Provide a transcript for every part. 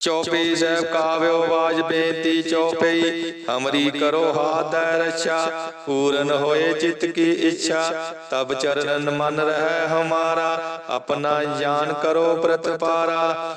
ਚੌਪਈ ਸਾਹਿਬ ਕਾਵਿਓ ਆਵਾਜ਼ ਬੇਨਤੀ ਚੌਪਈ ਹਮਰੀ ਕਰੋ ਹਾਥ ਰੱਛਾ ਪੂਰਨ ਹੋਏ ਚਿਤ ਕੀ ਇੱਛਾ। ਤਬ ਚਰਨ ਮਨ ਰਹਿ ਹਮਾਰਾ। ਆਪਣਾ ਜਾਨ ਕਰੋ ਪ੍ਰਤਪਾਰਾ।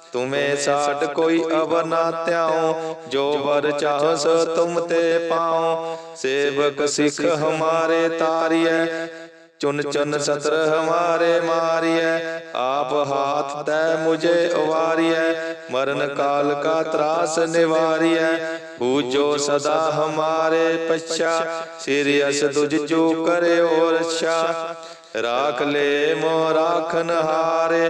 ਤੁਮੇ ਸਾਡ ਕੋਈ ਅਵਰ ਨਾ ਧਿਆਉ, ਜੋ ਵਰ ਚਾਹਸ ਤੁਮ ਤੇ ਪਾਉ। ਸੇਵਕ ਸਿੱਖ ਹਮਾਰੇ ਤਾਰੀਐ, ਚੁਨ ਚੁਨ ਸਤਰ ਹਮਾਰੇ ਮਾਰੀਐ। ਆਪ ਹਾਥ ਤੈ ਮੁਝੇ ਉਵਾਰੀਐ ਮਰਨ ਕਾਲ ਕਾ ਤਰਾਸ ਨਿਵਾਰੀਐ। ਪੂਜੋ ਸਦਾ ਹਮਾਰੇ ਪਛਾ, ਸਿਰਿ ਅਸ ਤੁਜ ਜੋ ਕਰਿਓ ਰਛਾ ਰਾਖ ਲੈ ਮੋ ਰਾਖਨ ਹਾਰੇ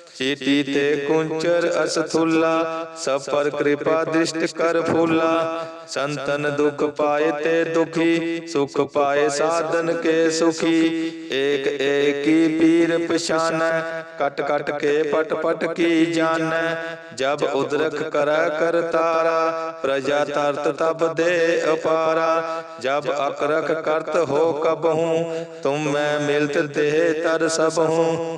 ਪਛਾਨਤ ਚੀਟੀ ਤੇ ਕੁੰਚਰ ਅਸਥੁੱਲਾ ਸਭ ਪਰ ਕਿਰਪਾ ਦ੍ਰਿਸ਼ਟ ਕਰ ਫੂਲਾ ਸੰਤਨ ਦੁਖ ਪਾਏ ਤੇ ਦੁਖੀ ਸੁਖ ਪਾਏ ਸਾਧਨ ਕੇ ਸੁਖੀ ਏਕ ਏਕੀ ਪੀਰ ਪਛਾਨੈ ਕਟ ਕਟ ਕੇ ਪਟ ਪਟ ਕੀ ਜਾਣੈ ਜਬ ਉਦਰਖ ਕਰੈ ਕਰਤਾਰਾ ਪ੍ਰਜਾ ਤਰਤ ਤਬ ਦੇ ਅਪਾਰਾ ਜਬ ਅਕਰਖ ਕਰਤ ਹੋ ਕਬਹੂ ਤੁਮ ਮੈਂ ਮਿਲਤ ਦੇਹ ਤਰ ਸਭਹੂ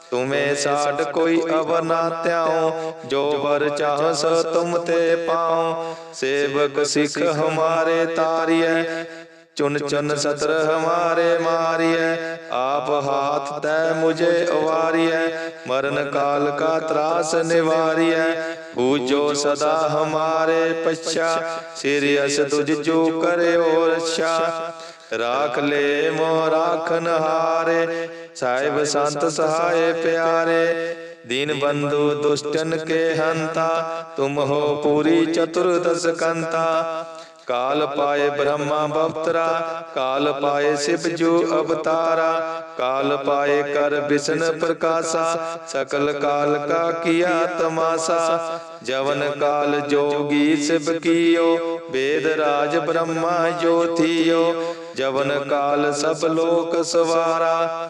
ਤੁਮੇ ਸਾਡ ਕੋਈ ਅਵਰ ਨਾ ਧਿਆਉ ਜੋ ਵਰ ਚਾਹਸ ਤੁਮ ਤੇ ਪਾਉ ਸੇਵਕ ਸਿੱਖ ਹਮਾਰੇ ਤਾਰੀਐ। ਚੁਨ ਚੁਨ ਸਤਰ ਹਮਾਰੇ ਮਾਰੀਐ। ਆਪ ਹਾਥ ਤੈ ਮੁਝੇ ਉਵਾਰੀਐ ਮਰਨ ਕਾਲ ਕਾ ਤਰਾਸ ਨਿਵਾਰੀਐ। ਪੂਜੋ ਸਦਾ ਹਮਾਰੇ ਪਛਾ। ਸਿਰ ਅਸ ਤੁਝ ਜੋ ਕਰਿਓ ਰਛਾ। ਰਾਖ ਲੈ ਮੋਹ ਰਾਖਨ ਹਾਰੇ ਸਾਹਿਬ ਸੰਤ ਸਹਾਏ ਪਿਆਰੇ, ਦੀਨ ਬੰਧੂ ਦੁਸ਼ਟਨ ਕੇ ਹੰਤਾ, ਤੁਮ ਹੋ ਪੂਰੀ ਚਤੁਰਦਸ ਕੰਤਾ। ਕਾਲ ਪਾਏ ਬ੍ਰਹਮਾ ਬਵਤਰਾ ਕਾਲ ਪਾਏ ਸਿਵ ਜੋ ਅਵਤਾਰਾ। ਕਾਲ ਪਾਏ ਕਰ ਬਿਸ਼ਨ ਪ੍ਰਕਾਸ਼ਾ, ਸਕਲ ਕਾਲ ਕਾ ਕੀਆ ਤਮਾਸਾ। ਜਵਨ ਕਾਲ ਜੋਗੀ ਸਿਵ ਕੀਓ, ਵੇਦ ਰਾਜ ਬ੍ਰਹਮਾ ਜੋਤੀਓ ਜਵਨ ਕਾਲ ਸਭ ਲੋਕ ਸਵਾਰਾ।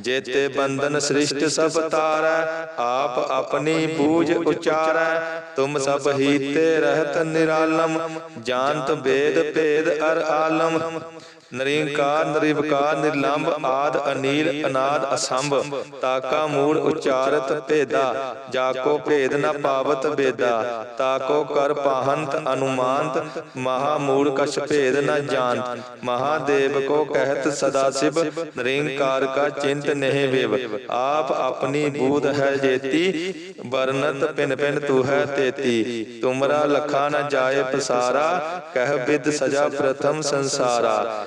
ਜੇਤੇ ਬੰਧਨ ਸ੍ਰਿਸ਼ਟ ਸਭ ਤਾਰੈ, ਆਪ ਆਪਣੀ ਬੂਝ ਉਚਾਰੈ। ਤੁਮ ਸਭ ਹੀਤੇ ਰਹਿਤ ਨਿਰਾਲਮ, ਜਾਣਤ ਵੇਦ ਭੇਦ ਅਰ ਆਲਮ। ਨਰਿੰਕਾਰ ਨਿਰਵਕਾਰ ਨਿਰਲੰਭ ਆਦ ਅਨੀਲ ਅਨਾਦ ਅਸੰਭ। ਤਾਕਾ ਮੂੜ ਉਚਾਰਤ ਭੇਦਾ, ਜਾਕੋ ਭੇਦ ਨ ਪਾਵਤ ਬੇਦਾ। ਤਾਕੋ ਕਰ ਪਾਹੰਤ ਅਨੁਮਾਨਤ, ਮਹਾ ਮੂੜ ਕਛ ਭੇਦ ਨ ਜਾਣਤ। ਮਹਾਦੇਵ ਕੋ ਕਹਿਤ ਸਦਾ ਸਿਵ, ਨਿਰੰਕਾਰ ਕਾ ਚਿੰਤ ਨਹਿ ਵਿਵ। ਆਪ ਆਪਣੀ ਬੂਧ ਹੈ ਜੇਤੀ, ਵਰਨਤ ਪਿਨ ਪਿਨ ਤੂ ਹੈ ਤੇਤੀ। ਤੁਮਰਾ ਲਖਾ ਨ ਜਾਏ ਪਸਾਰਾ, ਕਹਿ ਬਿਦ ਸਜਾ ਪ੍ਰਥਮ ਸੰਸਾਰਾ।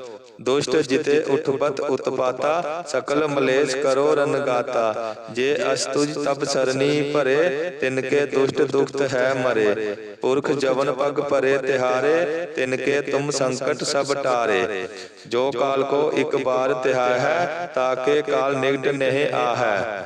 ਦੁਸ਼ਟ ਜਿਤੇ ਉਠਪਤ ਉਤਪਾਤਾ ਸਕਲ ਮਲੇਸ਼ ਕਰੋ ਰਨਗਾਤਾ ਜੇ ਅਸਤੁਜ ਤਬ ਸਰਨੀ ਭਰੇ ਤਿਨ ਕੇ ਦੁਸ਼ਟ ਦੁਖਤ ਹੈ ਮਰੇ। ਪੁਰਖ ਜਵਨ ਪਗ ਭਰੇ ਤਿਹਾਰੇ ਤਿਨ ਕੇ ਤੁਮ ਸੰਕਟ ਸਭ ਟਾਰੇ। ਜੋ ਕਾਲ ਕੋ ਇੱਕ ਬਾਰ ਤਿਹਾਇ ਹੈ ਤਾਕੇ ਕਾਲ ਨਿਗਟ ਨਹਿ ਆਹੈ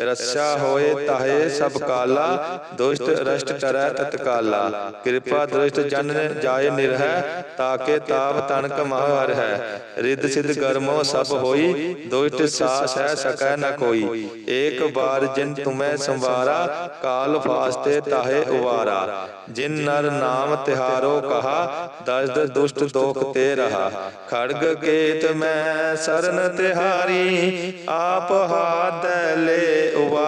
ਰੱਛਾ ਹੋਏ ਤਾਹੇ ਸਭ ਕਾਲਾ, ਦੁਸ਼ਟ ਰਸ਼ਟ ਟਰੈ ਤਤਕਾਲਾ ਕਿਰਪਾ ਦ੍ਰਿਸ਼ਟ ਜਨ ਜਾਏ ਨਿਰਹਿ, ਤਾਕੇ ਤਾਪ ਤਨਕ ਮਹਰ ਹੈ। ਰਿੱਧ ਸਿਧ ਕਰਮੋ ਸਭ ਹੋਈ, ਦੁਸ਼ਟ ਸਾਸ ਹੈ ਸਕੈ ਨ ਕੋਈ। ਏਕ ਬਾਰ ਜਿਨ ਤੁਮੈ ਸੰਵਾਰਾ, ਕਾਲ ਫਾਸਤੇ ਤਾਹੇ ਉਵਾਰਾ। ਜਿਨ ਨਰ ਨਾਮ ਤਿਹਾਰੋ ਕਹਾ ਦਸ ਦੁਸ਼ਟ ਦੋਖ ਤੇ ਰਹਾ। ਖੜਗ ਕੇਤ ਮੈਂ ਸਰਨ ਤਿਹਾਰੀ, ਆਪ ਹਾਥ ਲੈ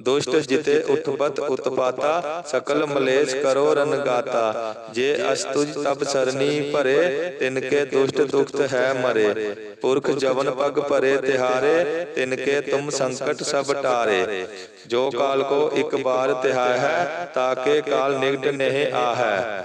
ਦੁਸ਼ਟ ਜਿਤੇ ਉਤਪਤ ਉਤਪਾਤਾ ਸਕਲ ਮਲੇਸ਼ ਕਰੋ ਰਨਗਾਤਾ ਜੇ ਅਸਤੁਜ ਤਬ ਸਰਨੀ ਭਰੇ ਤਿਨ ਕੇ ਦੁਸ਼ਟ ਦੁਖਤ ਹੈ ਮਰੇ। ਪੁਰਖ ਜਵਨ ਪਗ ਭਰੇ ਤਿਹਾਰੇ ਤਿਨ ਕੇ ਤੁਮ ਸੰਕਟ ਸਭ ਟਾਰੇ। ਜੋ ਕਾਲ ਕੋ ਇੱਕ ਬਾਰ ਤਿਹਾਇ ਹੈ ਤਾਕੇ ਕਾਲ ਨਿਗਟ ਨਹਿ ਆਹੈ